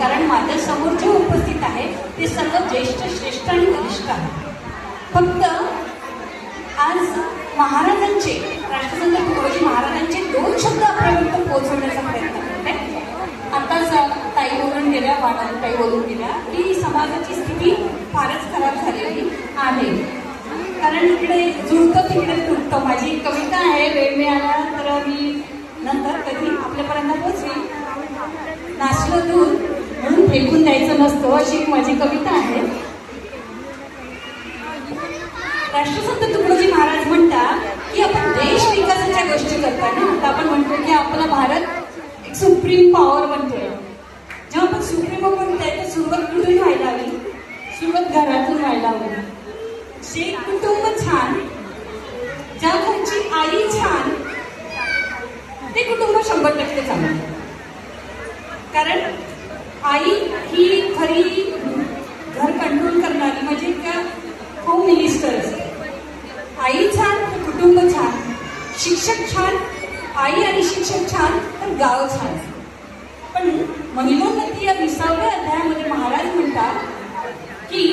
कारण माझ्यासमोर जे उपस्थित आहे ते सर्व ज्येष्ठ श्रेष्ठ आणि वरिष्ठ आहे फक्त आज महाराजांचे राष्ट्रसंत तुकडोजी महाराजांचे दोन शब्द आपल्यापर्यंत पोहोचवण्याचा प्रयत्न करते आताच ताई बोलून गेल्या वाणाली ताई बोलून गेल्या की समाजाची स्थिती फारच खराब झालेली आहे. कारण इकडे जुळतं तिकडे तुटतं. माझी कविता आहे वेळ मिळाला तर मी नंतर कधी आपल्यापर्यंत पोचवी नाचलं दूध फेकून द्यायचं नसतं अशी एक माझी कविता आहे. राष्ट्रसंत तुकडोजी महाराज म्हणतात की आपण देश विकासाच्या गोष्टी करताना आता आपण म्हणतो की आपला भारत एक सुप्रीम पॉवर म्हणतोय. जेव्हा आपण सुप्रीम बनतोय तर सुरुवात कुठून व्हायला हवी? सुरुवात घरातून व्हायला हवी. जे कुटुंब छान ज्या घरची आई छान ते कुटुंब शंभर टक्के चालू कारण आई ही खरी घर कंट्रोल करणारी म्हणजे त्या होम मिनिस्टर असते आई छान कुटुंब छान शिक्षक छान आई आणि शिक्षक छान तर गाव छान. पण महिलोन्नती या विसाव्या अध्यायामध्ये महाराज म्हणतात की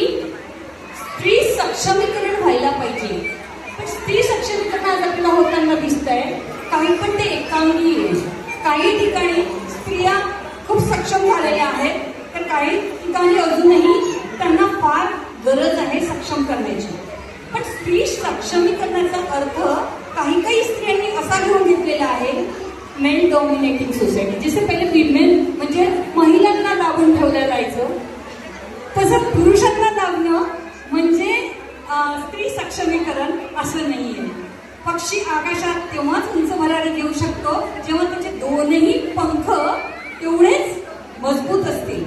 स्त्री सक्षमीकरण व्हायला पाहिजे. पण स्त्री सक्षमीकरण आज आपल्याला होताना आहे काही पण ते एकांगी काही ठिकाणी स्त्रिया सक्षम झालेले आहेत. तर काही ठिकाणी अजूनही त्यांना फार गरज आहे सक्षम करण्याची. पण स्त्री सक्षमीकरणाचा अर्थ काही काही स्त्रियांनी असा घेऊन घेतलेला आहे. मेन डॉमिनेटिंग सोसायटी जसे पहिले विमेन म्हणजे महिलांना दाबून ठेवलं जायचं. तसं पुरुषांना दाबणं म्हणजे स्त्री सक्षमीकरण असं नाहीये. पक्षी आकाशात तेव्हाच उंच भरारी घेऊ शकतो. जेव्हा त्याचे दोनही पंख तेवढेच मजबूत असतील.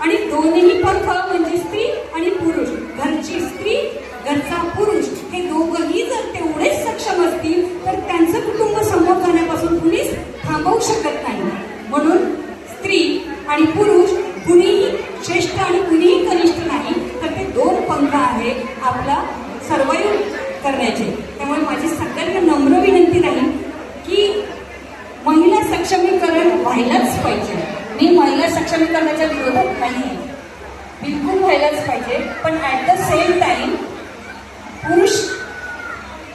आणि दोन्ही पंख म्हणजे स्त्री आणि पुरुष घरची स्त्री घरचा पुरुष हे दोघंही जर तेवढेच सक्षम असतील तर त्यांचं कुटुंब समोर जाण्यापासून कुणीच थांबवू शकत नाही. म्हणून स्त्री आणि पुरुष कुणीही श्रेष्ठ आणि कुणीही कनिष्ठ नाही तर ते दोन पंख आहे आपला सर्वाईव्ह करण्याचे त्यामुळे माझी सगळ्यांना नम्र विनंती राहील की महिला सक्षमीकरण व्हायलाच पाहिजे मी महिला सक्षमीकरणाच्या विरोधात नाही. बिलकुल व्हायलाच पाहिजे पण ॲट द सेम टाइम पुरुष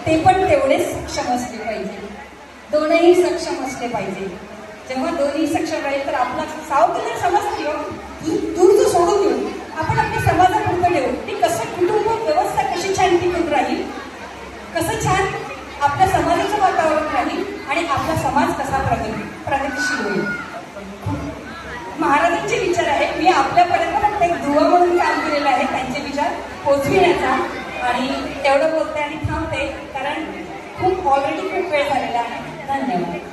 ते पण तेवढेच सक्षम असले पाहिजे. दोनही सक्षम असले पाहिजे. जेव्हा दोन्ही सक्षम राहील तर आपला सावकाश समजते हो. दूर दूरचं सोडून घेऊ आपण आपल्या समाजात ठेवू की कसं कुटुंब व्यवस्था कशी छान टिकून राहील कसं छान आपल्या समाजाचं वातावरण राहील आणि आपला समाज कसा प्रगती प्रगतीशील होईल महाराजांचे विचार आहेत मी आपल्यापर्यंत फक्त एक दुवा म्हणून काम केलेलं आहे त्यांचे विचार पोचविण्याचा आणि तेवढं बोलते आणि थांबते कारण खूप ऑलरेडी खूप वेळ झालेला आहे. धन्यवाद.